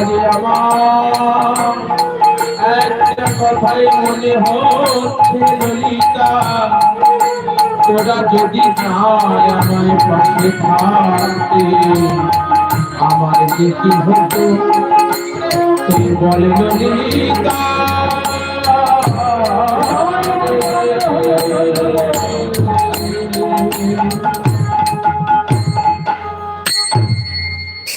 আজ আমার একটা কথাই মনে হচ্ছে ললিতা। তোরা যদি না আমায় পাশে থাকতে আমার যে কি হতো। তুই বলে, ললিতা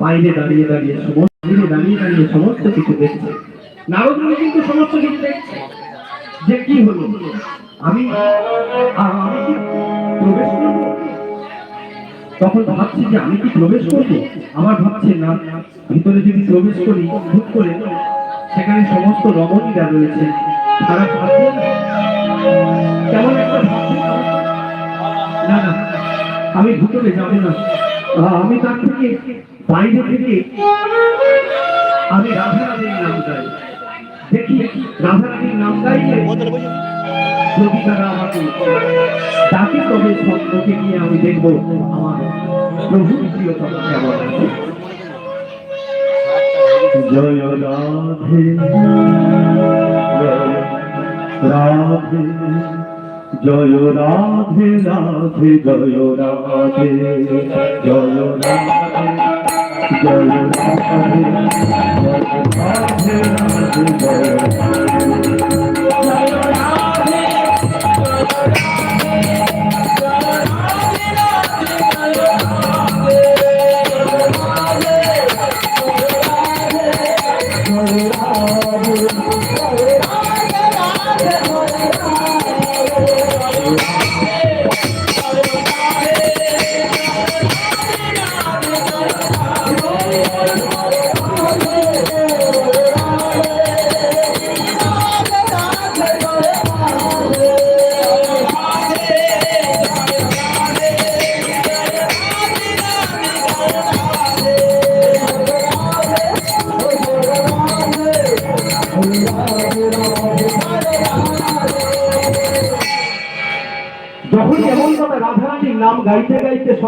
বাইরে দাঁড়িয়ে দাঁড়িয়ে সমস্ত দাঁড়িয়ে দাঁড়িয়ে সমস্ত কিছু দেখছে। নারদ কিন্তু সমস্ত কিছু দেখছে। যে কি হলো? আমি প্রবেশ তখন ভাবছি যে আমি কি প্রবেশ করব? আমার ভাবছে, না, ভিতরে যদি প্রবেশ করি ভুল করে সেখানে সমস্ত রমণীরা রয়েছে। তারা ভাবছে, কেমন একটা ভাবছে? না না, আমি ভিতরে যাব না। আমি তার থেকে বাইরে থেকে আমি রাধারানীর নাম গাই। দেখি রাধারানীর নাম গাইলে আমি দেখব। আমার প্রভু জয় রাধে রাধে। জয় রাধে রাধে জয় রাধে জয় রাধে জয় রাধে জয় রাধে জয় যখন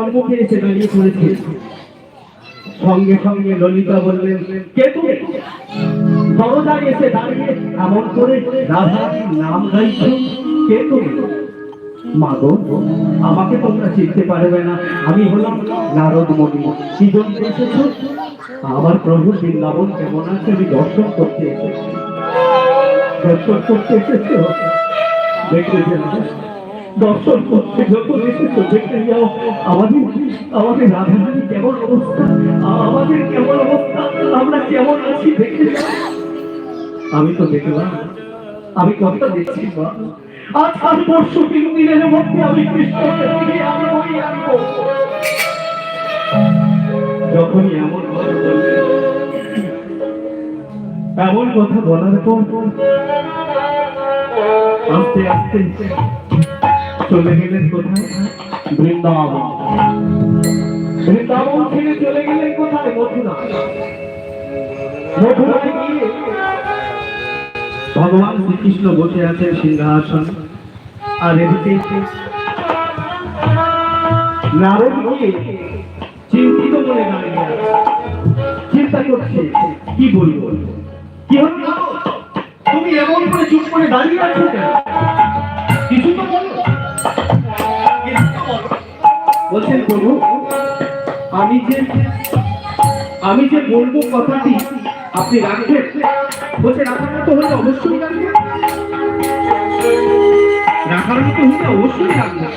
সম্মুখে এসে দাঁড়িয়ে পড়েছে সঙ্গে সঙ্গে ললিতা বললেন, কে তুমি? দরজায় এসে দাঁড়িয়ে এমন করে রাধারানীর নাম গাইছ? কে তুমি? মাগো আমাকে তোমরা চিনতে পারবে না। আমি হলাম নারদ মণি। কি জন্য এসেছ? আমার প্রভু বৃন্দাবন, কেমন আছে? আমি দর্শন করতে এসেছি। দর্শন করতে এসেছ? দেখতে দর্শন করতে যখন এসেছ দেখতে যাও, আমাদের আমাদের রাধারানী কেমন অবস্থা, আমাদের কেমন অবস্থা, আমরা কেমন আছি দেখতে আমি তো দেখলাম, আমি কথা দেখছি, মা। আজ আজ পরশু তিন দিনের মধ্যে আমি কৃষ্ণকে যখনই এমন এমন কথা বলার পর আস্তে আস্তে চলে গেলেন কোথায়? বৃন্দাবন। বৃন্দাবন ছেড়ে চলে গেলেন কোথায়? মথুরা। মথুরায় গিয়ে ভগবান শ্রীকৃষ্ণ বসে আছেন সিংহাসন আর এদিকে নারদ গিয়ে চিন্তিত মনে দাঁড়িয়ে চিন্তা করছে, কি বলব? বলব কথাটি আপনি রাখবেন। বলছে রাখার মতো হলে অবশ্যই রাখার মতো হলে অবশ্যই রাখবেন।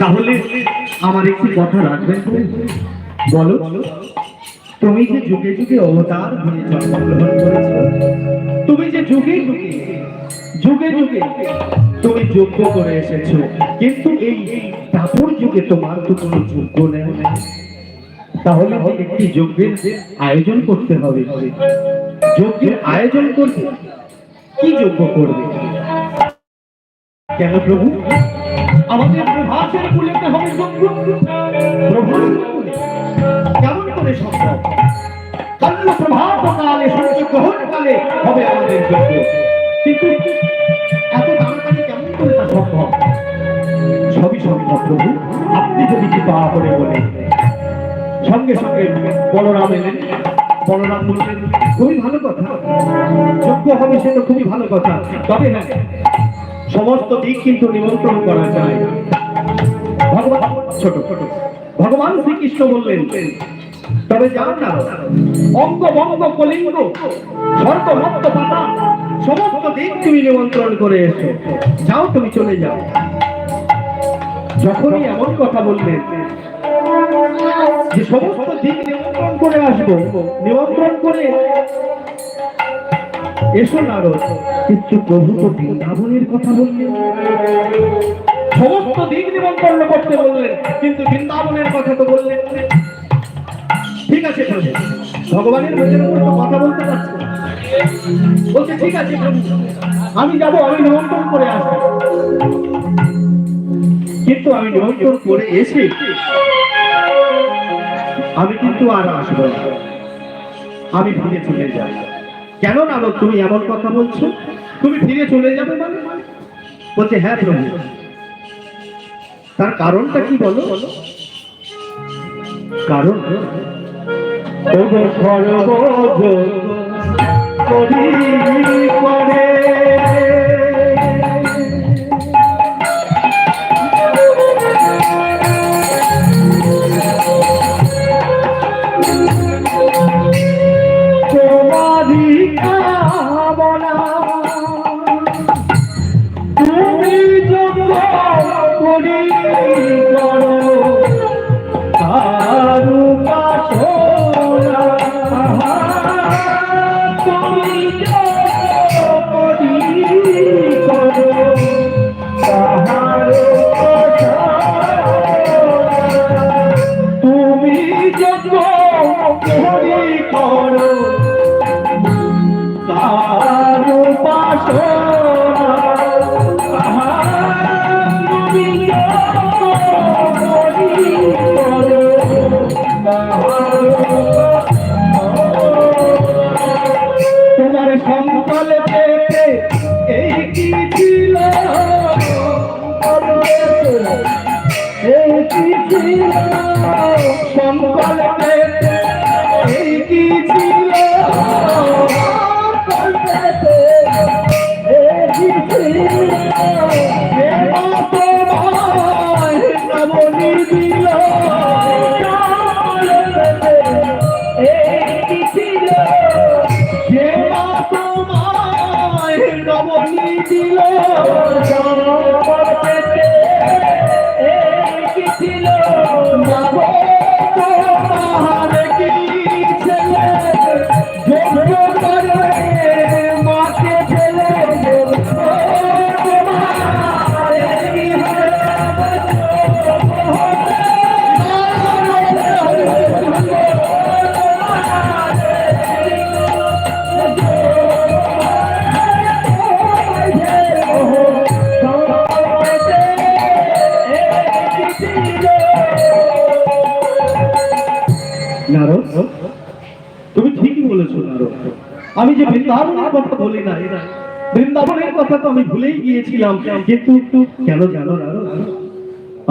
তাহলে আমার একটি কথা রাখবেন? বলো? তুমি যে যুগে যুগে অবতার জন্মগ্রহণ করেছ, তুমি যে যুগে যুগে যুগে যুগে তুমি যোগ্য করে এসেছ, কিন্তু এই দাপর যুগে তোমার তো কোনো যোগ্য নেই। তাহলে একটি যজ্ঞের আয়োজন করতে হবে। যজ্ঞের আয়োজন করতে কি যজ্ঞ করবে? কেন প্রভু? আমাদের প্রভাসের হবে যজ্ঞ। কেমন করে সম্ভব? কালে সূর্য গ্রহণ কালে হবে আমাদের যজ্ঞ। কিন্তু এত তাড়াতাড়ি কেমন করে তা সম্ভব? সবই সম্ভব প্রভু। আপনি যদি কৃপা করে বলে সঙ্গে সঙ্গে বলরাম এলেন। বলরাম বললেন, খুবই ভালো কথা। যোগ্য হবে সে তো খুবই ভালো কথা। তবে হ্যাঁ সমস্ত দিক কিন্তু নিমন্ত্রণ করা যায়। ভগবান ছোট ছোট ভগবান শ্রীকৃষ্ণ বললেন, তবে যান না। অঙ্গ, বঙ্গ, কলিঙ্গ, স্বর্গ, মত্ত, পাতা, সমস্ত দিক তুমি নিমন্ত্রণ করে এসো। যাও তুমি চলে যাও। যখনই এমন কথা বললেন যে সমস্ত দিক নিমন্ত্রণ করে আসব, নিমন্ত্রণ করে এসো নারদ কিন্তু প্রভু তো বৃন্দাবনের কথা বললেন সমস্ত দিক নিমন্ত্রণ করতে বললেন, কিন্তু বৃন্দাবনের কথা তো বললেন ঠিক আছে ভগবানের উপর কথা বলতে পারছি। বলছে, ঠিক আছে আমি যাব, আমি নিমন্ত্রণ করে আসব। কিন্তু আমি নিমন্ত্রণ করে এসে আমি কিন্তু আর আসব আমি ফিরে চলে যাই কেন না তুমি এমন কথা বলছো তুমি ফিরে চলে যাবে মানে বলছে হ্যাঁ প্রভু তার কারণটা কি বলো কারণ করি কথা বলি না বৃন্দাবনের কথা তো আমি ভুলেই গিয়েছিলাম। কিন্তু একটু কেন নারদ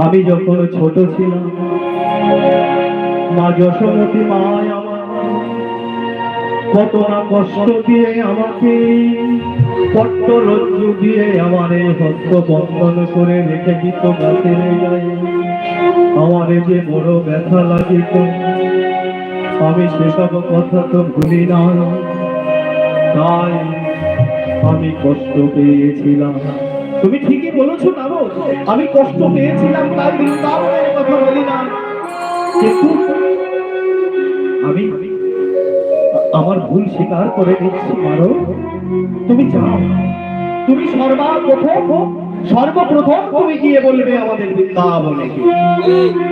আমি যখন ছোট ছিলাম, মা যশোমতী মা আমার কত না কষ্ট দিয়ে আমাকে পট্ট রজ্জু দিয়ে আমার হস্ত বন্ধন করে রেখে দিত গায়ে। আমার যে বড় ব্যথা লাগিত, আমি সেসব কথা তো ভুলি না। তাই আমি কষ্ট পেয়েছিলাম। তুমি ঠিকই বলেছ না আমি কষ্ট পেয়েছিলাম, তাই বৃন্দাবনের কথা বলি না। কিন্তু আমি আমার ভুল স্বীকার করে দিচ্ছি মারো তুমি যাও। তুমি সর্বপ্রথম সর্বপ্রথম তুমি গিয়ে বলবে আমাদের বৃন্দাবনে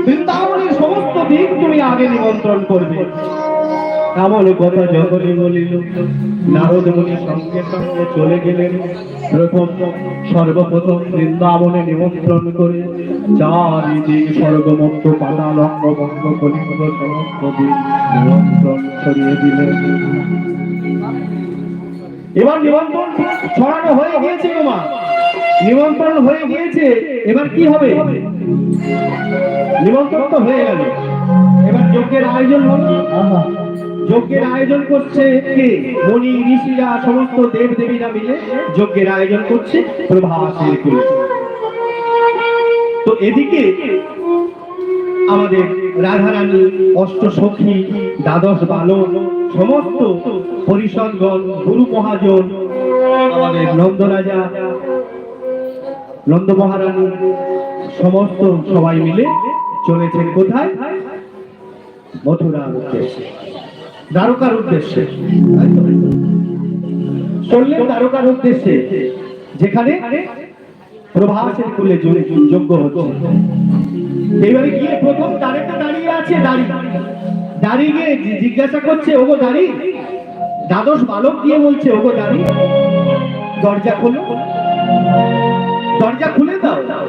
বৃন্দাবনের সমস্ত দিক তুমি আগে নিমন্ত্রণ করবে। এমন কথা যখনই বলিল নারদ মুনি সঙ্গে সঙ্গে চলে গেলেন। প্রথম সর্বপ্রথম বৃন্দাবনে নিমন্ত্রণ করে চারিদিক স্বর্গমুক্ত পাতাল অঙ্গভঙ্গ কলিঙ্গ সমস্ত নিমন্ত্রণ ছড়িয়ে দিলেন। এবার নিমন্ত্রণ ছড়ানো হয়ে গিয়েছে তোমা নিমন্ত্রণ হয়ে গিয়েছে, এবার কি হবে? নিমন্ত্রণ তো হয়ে গেল। এবার যজ্ঞের আয়োজন হলো। যজ্ঞের আয়োজন করছে কে? মণি ঋষিরা সমস্ত দেব দেবীরা মিলে যজ্ঞের আয়োজন করছে, প্রভাসের কুলে। তো এদিকে আমাদের রাধারানী, অষ্টসখী, দ্বাদশ বালন সমস্ত পরিষদগণ, গুরু মহাজন, আমাদের নন্দরাজা নন্দ মহারানী সমস্ত সবাই মিলে চলেছেন কোথায়? মথুরার উদ্দেশ্যে। দ্বারকার উদ্দেশ্যে। চললেন দ্বারকার উদ্দেশ্যে, যেখানে প্রভাসের কুলে যজ্ঞ- যজ্ঞ হচ্ছে। এবারে গিয়ে প্রথম দ্বারেটা দাঁড়িয়ে আছে দাঁড়ি। দাঁড়িয়ে গিয়ে জিজ্ঞাসা করছে, ওগো দাঁড়ি। দ্বাদশ বালক দিয়ে বলছে, ওগো দাঁড়ি। দরজা খোলো। দরজা খুলে দাও।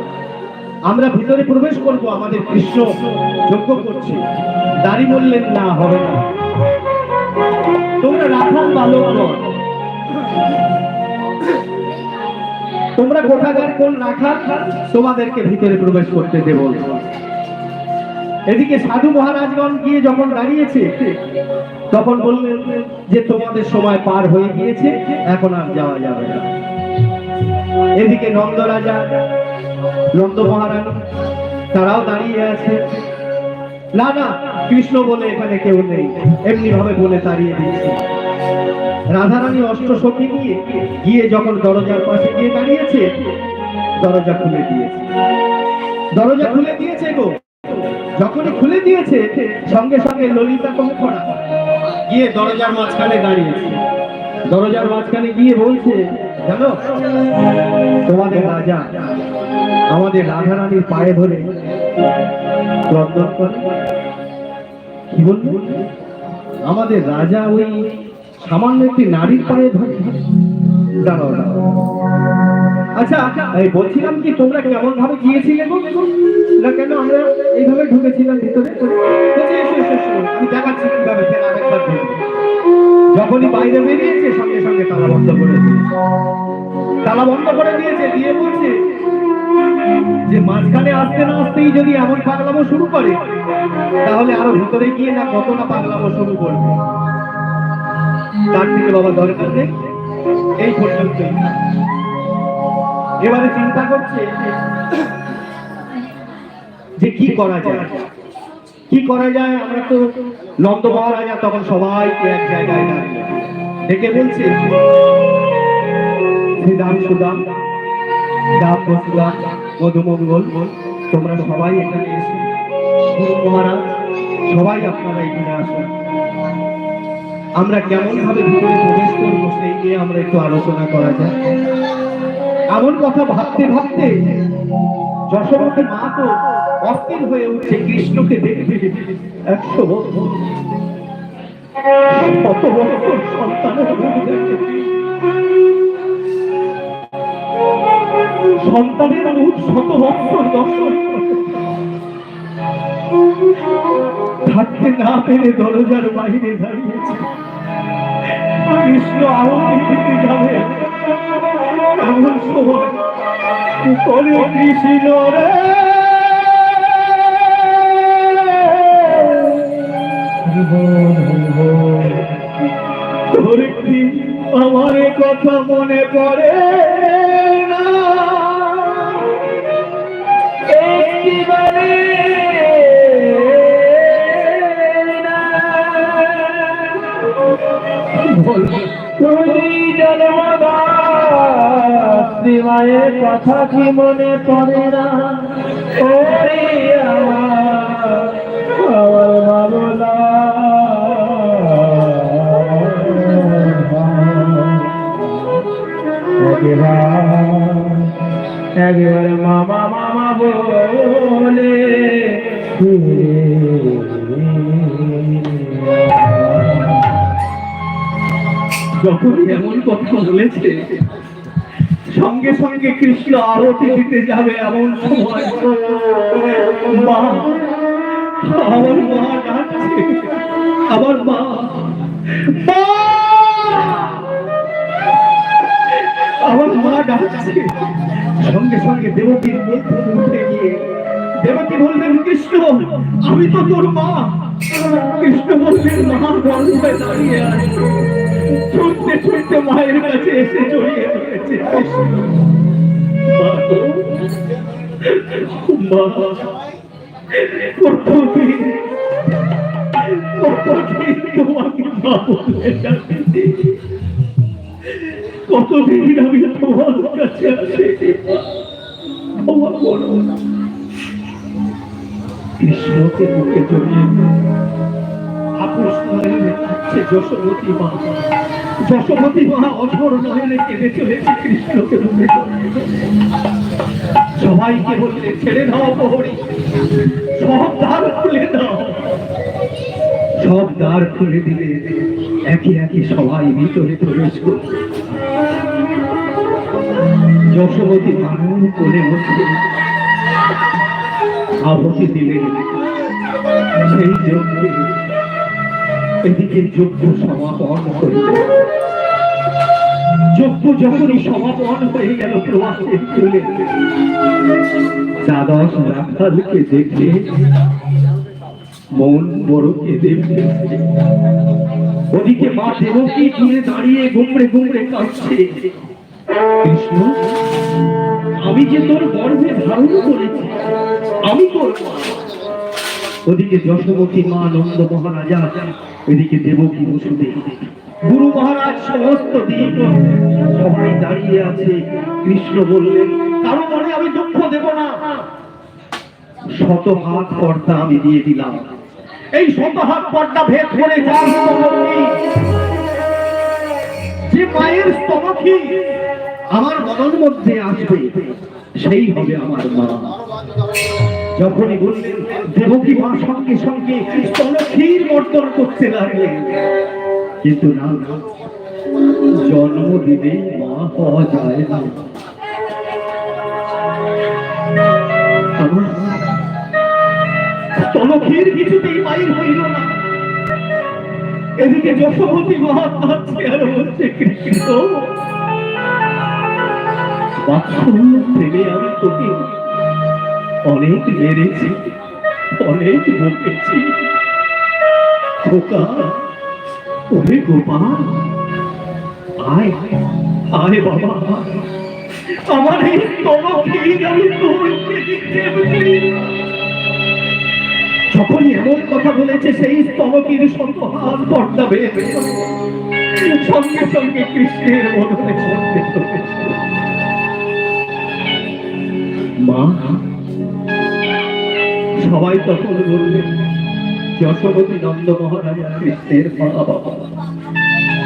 আমরা ভিতরে প্রবেশ করব, আমাদের কৃষ্ণ যজ্ঞ করছে। দাঁড়ি বললেন না, হবে না। তোমরা রাখাল বালক। তোমরা কোথাকার কোন রাখা, তোমাদেরকে ভিতরে প্রবেশ করতে দেব। এদিকে সাধু মহারাজগণ গিয়ে যখন দাঁড়িয়েছে, তখন বললেন যে, তোমাদের সময় পার হয়ে গিয়েছে, এখন আর যাওয়া যাবে না। এদিকে নন্দ রাজা, নন্দ মহারানী তারাও দাঁড়িয়ে আছে। না না, কৃষ্ণ বলে এখানে কেউ নেই এমনি ভাবে বলে তাড়িয়ে দিচ্ছে। রাধারানী অষ্ট সখী নিয়ে গিয়ে যখন দরজার পাশে গিয়ে দাঁড়িয়েছে, দরজা খুলে দিয়েছে। দরজা খুলে দিয়েছে গো। যখনই খুলে দিয়েছে, সঙ্গে সঙ্গে ললিতা কঙ্কনা গিয়ে দরজার মাঝখানে দাঁড়িয়েছে। দরজার মাঝখানে গিয়ে বলছে জানো? তোমাদের রাজা আমাদের রাধারানীর পায়ে ধরে কি বলব আমাদের রাজা ওই সামান্য একটি নারীর পায়ে ধরে। দাঁড়াও দাঁড়াও। আচ্ছা বলছিলাম কি তোমরা কেমন ভাবে গিয়েছিলে না কেন আমরা এইভাবে ঢুকেছিলাম ভিতরে? দেখাচ্ছি কীভাবে আরেকবার। যখনই বাইরে বেরিয়েছে, সঙ্গে সঙ্গে তালা বন্ধ করে দিয়েছে। তালা বন্ধ করে দিয়েছে, দিয়ে বলছে যে মাঝখানে আসতে না আসতেই যদি এমন পাগলামো শুরু করে, তাহলে আরও ভিতরে গিয়ে না কত না পাগলামো শুরু করবে। তার থেকে বাবা দরকার নেই, এই পর্যন্তই। এবারে চিন্তা করছে যে কি করা যায়? কি করা যায়? আমরা তো নন্দ মহারাজা, তখন সবাই এক জায়গায় ডেকে বলছে শ্রীরাম সুদাম রাম বসুদাম, মধুমঙ্গল, তোমরা সবাই এখানে এসে। গুরু মহারাজ, সবাই আপনারা এখানে আসুন। আমরা কেমন ভাবে ভিতরে প্রবেশ করব সেই নিয়ে আমরা একটু আলোচনা করা যায় এমন কথা ভাবতে ভাবতে যশোমতী মা তো অস্থির হয়ে উঠছে কৃষ্ণকে দেখবে একশো বছর কত বছর সন্তানের দেখে। সন্তানের মুখ শত বছর দর্শন থাকতে না পেরে দরজার বাইরে দাঁড়িয়েছে কৃষ্ণ আহুতি দিতে যাবে। এমন সময় কি আমার কথা মনে পড়ে না। একটিবারে মায়ের কথা কি মনে পড়ে না? একবার মামা মামা বলে যখন এমন কথা বলেছে, সঙ্গে সঙ্গে কৃষ্ণ আরতি দিতে যাবে এমন সময় মা, আমার মা আমার মা! ডাকছে। সঙ্গে সঙ্গে দেবকীর মুখ উঠে গিয়ে দেবকী বললেন কৃষ্ণ আমি তো তোর মা। কৃষ্ণ বললেন মা গল্পে দাঁড়িয়ে ছুটতে ছুটতে মায়ের কাছে এসে জড়িয়ে ধরেছে মা গো, মা কতদিন কতদিন তোমাকে মা বলে কতদিন আমি তোমার কাছে কৃষ্ণকে বুকে জড়িয়ে নয়নে যশোমতী মা। মা নয়নে কেঁদে চলেছে কৃষ্ণকে জড়িয়ে। সবাইকে বললে, ছেড়ে দাও প্রহরী, সব দ্বার খুলে দাও। সব দ্বার খুলে দিলে একে একে সবাই ভিতরে প্রবেশ করবে। যশোমতী মানুষ কোলে বসে। আহতি দিলেন সেই যজ্ঞে এদিকে যজ্ঞ সমাপন হইল যজ্ঞ যখনই সমাপন হয়ে গেল প্রবাসের চলে দ্বাদশ রাখালকে দেখে মন বড় উঠেছে। ওদিকে মা দেবকী দূরে দাঁড়িয়ে গুমড়ে গুমড়ে কাঁদছে। কৃষ্ণ, আমি যে তোর গর্ভে ধারণ করেছি, আমি তোর ওদিকে যশোমতী মা নন্দ মহারাজা ওদিকে দেবকী বসুদেব। গুরু মহারাজ সমস্ত দিন সবাই দাঁড়িয়ে আছে। কৃষ্ণ বললেন, কারও মনে আমি দুঃখ দেব না। শত হাত পর্দা আমি দিয়ে দিলাম। এই শত হাত পর্দা ভেদ করে যার যে মায়ের স্তবকী আমার মনের মধ্যে আসবে সেই হবে আমার মা। যখনই বললেন দেবকী মা সঙ্গে সঙ্গে স্তনক্ষীর মর্দন করতে লাগলেন। কিন্তু না না, জন্ম দিলে মা হওয়া যায় না। এদিকে যশোমতী মহাত্মা বলছে কৃষ্ণ। অনেক মেরেছি, অনেক বকেছি খোকা, ওরে গোপাল, আয় বাবা, আমার এই। যখন এমন কথা বলেছে, সেই স্তবকের সন্তহান পর্দা বের সঙ্গে সঙ্গে কৃষ্ণের মনে মধ্যে মা, সবাই তখন বললেন নন্দ কৃষ্ণের মা বাবা।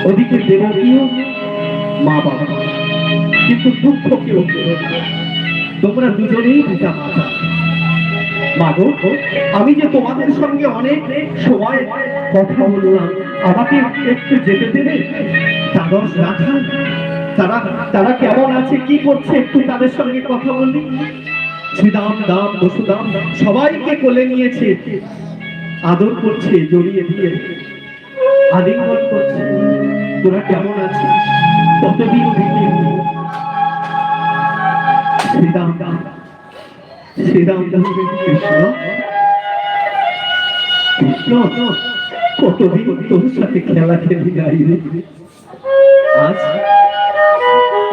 ওদিকে দেবকীয় মা বাবা। কিন্তু দুঃখ কেউ তোমরা দুজনেই পিতা মাতা। আমি যে তোমাদের সঙ্গে অনেক সময় কথা বললাম, আমাকে একটু যেতে দেবে? দ্বাদশ রাখা তারা তারা কেমন আছে, কি করছে, একটু তাদের সঙ্গে কথা বলি শ্রীদাম, দাম, বসুদাম, সবাইকে কোলে নিয়েছে। আদর করছে, জড়িয়ে দিয়ে। আলিঙ্গন করছে। তোরা কেমন আছিস? কতদিন থেকে? শ্রীরাম দাম শ্রীরাম দাম কৃষ্ণ কৃষ্ণ, কতদিন তোর সাথে খেলা খেলি যাই রে? আজ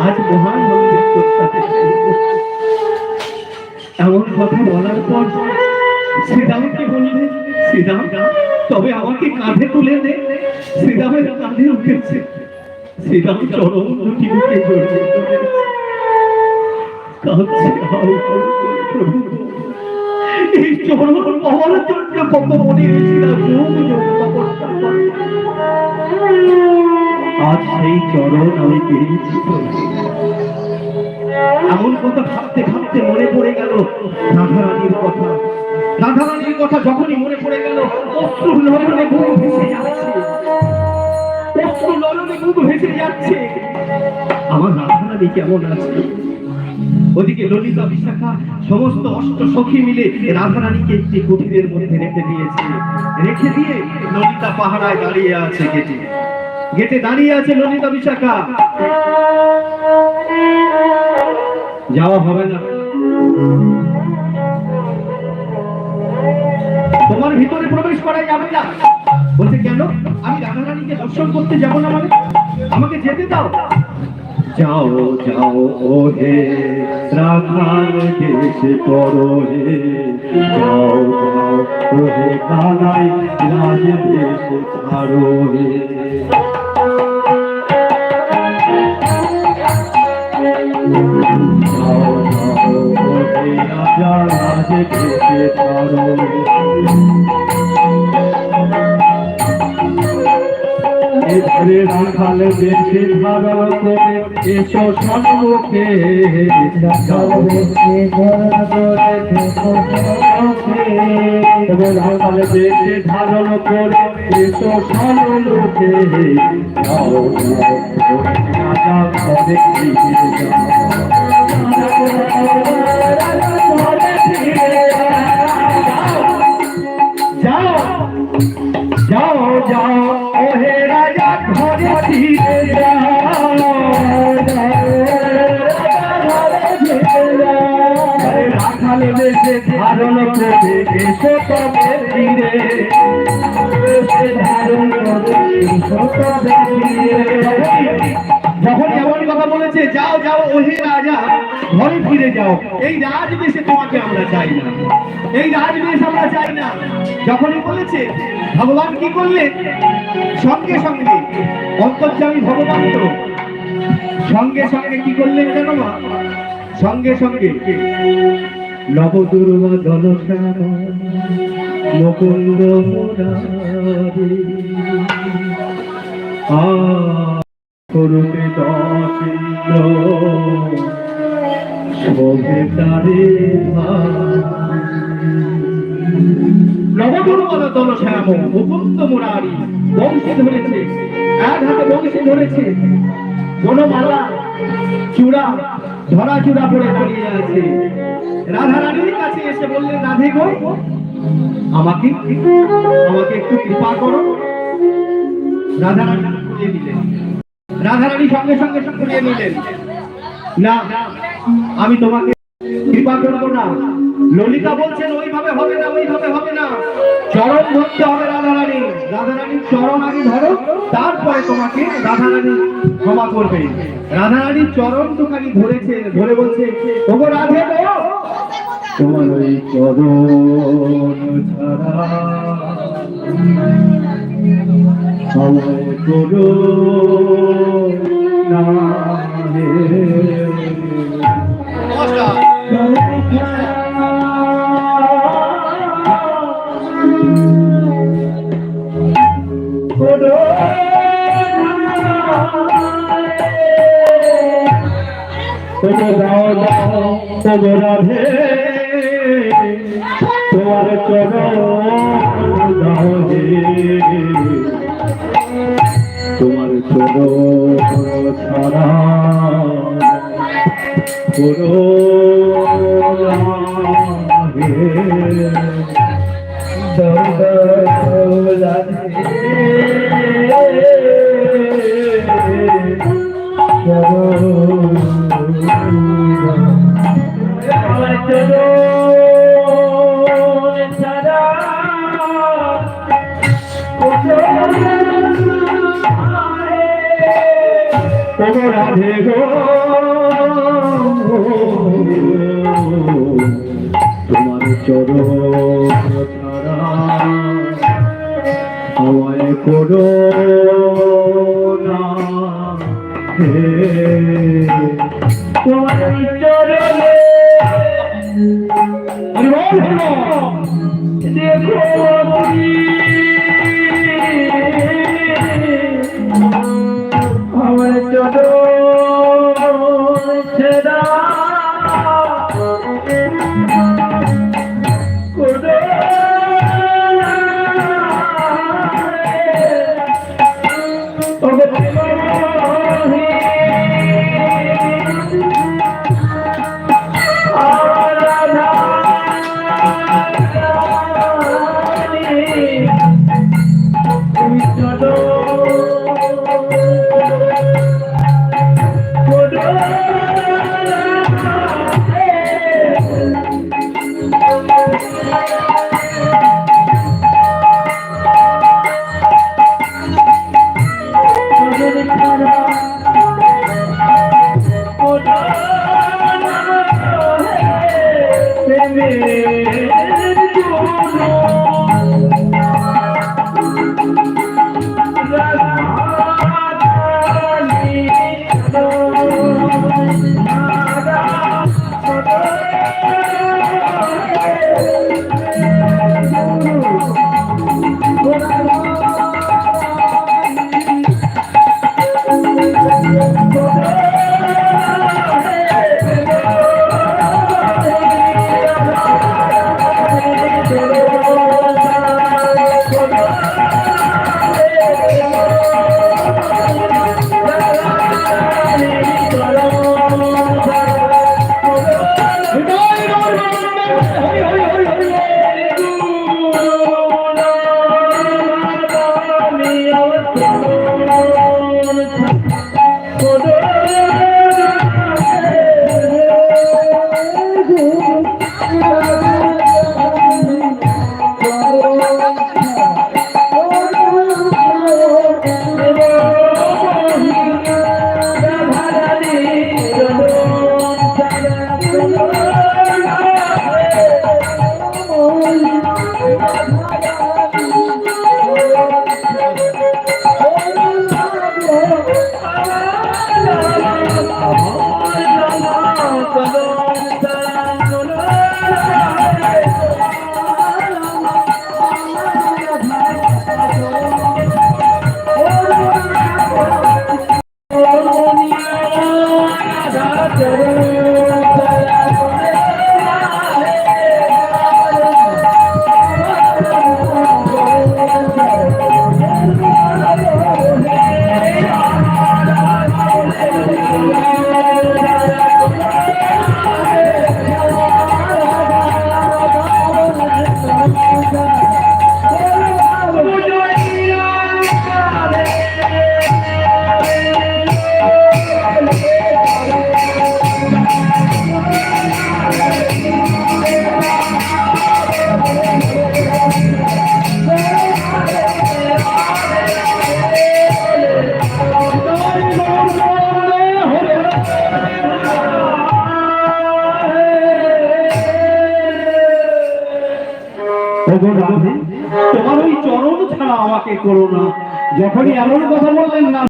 আজ মহান মন্দির তোর সাথে কথা বলার পর শ্রীরামকে বললে, শ্রীরাম, তবে আমাকে কাঁধে তুলে দে শ্রীরামের কাঁধে উঠেছে শ্রীরাম চরম দুটি করলাম। আজ সেই চরণ আমি পেয়েছি। এমন কথা ভাবতে ভাবতে মনে পড়ে গেল রাধারানীর কথা। রাধারানীর কথা যখনই মনে পড়ে গেল, অশ্রু লড়নে বুক ভেসে যাচ্ছে। অশ্রু লড়নে বুক ভেসে যাচ্ছে। আমার রাধারানী কেমন আছে? ওদিকে ললিতা বিশাখা সমস্ত অষ্ট সখী মিলে রাধারানীকে একটি কুটিরের মধ্যে রেখে দিয়েছে। রেখে দিয়ে ললিতা পাহারায় দাঁড়িয়ে আছে গেটে। গেটে দাঁড়িয়ে আছে ললিতা বিশাখা। যাওয়া হবে না। তোমার ভিতরে প্রবেশ করা যাবে না। বলছে, কেন? আমি রাধারানীকে দর্শন করতে যাব না মানে? আমাকে যেতে দাও। যাও যাও, ও হে রাখাল দেশে করো হে। যাও যাও, ও হে কানাই, রাজ দেশে ছাড়ো হে। এবারে রাখাল দেশে ধারণ করে এসো সম্মুখে রাখাল দেশে ধারণ করে এসো সম্মুখে রাজা ঘরে যাও যাও, ওহে রাজা। ঘরে ফিরে যাও। এই রাজবেশে তোমাকে আমরা চাই না। এই রাজবেশ আমরা চাই না। যখনই বলেছে, ভগবান কি করলে? সঙ্গে সঙ্গে, অন্তর্যামী ভগবান তো। সঙ্গে সঙ্গে কি করলেন জানো মা? সঙ্গে সঙ্গে। নবদুর্গা জনশ্যাম মুকুন্দ করুণে দশিন্দ্র শোভে তারে নবদুর্গত দল শ্যাম মুকুন্দ ধরেছে এক বংশী ধরেছে, বনমালা, চূড়া, ধরা চূড়া পড়ে আছে। রাধা রানীর কাছে এসে বললেন রাধে গো, আমাকে আমাকে একটু কৃপা করো। রাধা রানী দিলেন। রাধারানী সঙ্গে সঙ্গে করিয়ে নিলেন। না, আমি তোমাকে কৃপা করব না। ললিতা বলছেন, ওইভাবে হবে না, ওইভাবে হবে না। চরণ ধরতে হবে রাধারানী। রাধারানীর চরণ আগে ধরো, তারপরে তোমাকে রাধারানী ক্ষমা করবে। রাধারানীর চরণ দোকানি ধরেছে, ধরে বলছে, ওগো রাধে তোমার ওই ছাড়া আমায় করো না। দাও দাও তবু রাধে। তোমার চরণ দাও তোমার চরণ রাধে গো। তোমার চরণ আমায় করো না। হে Oh,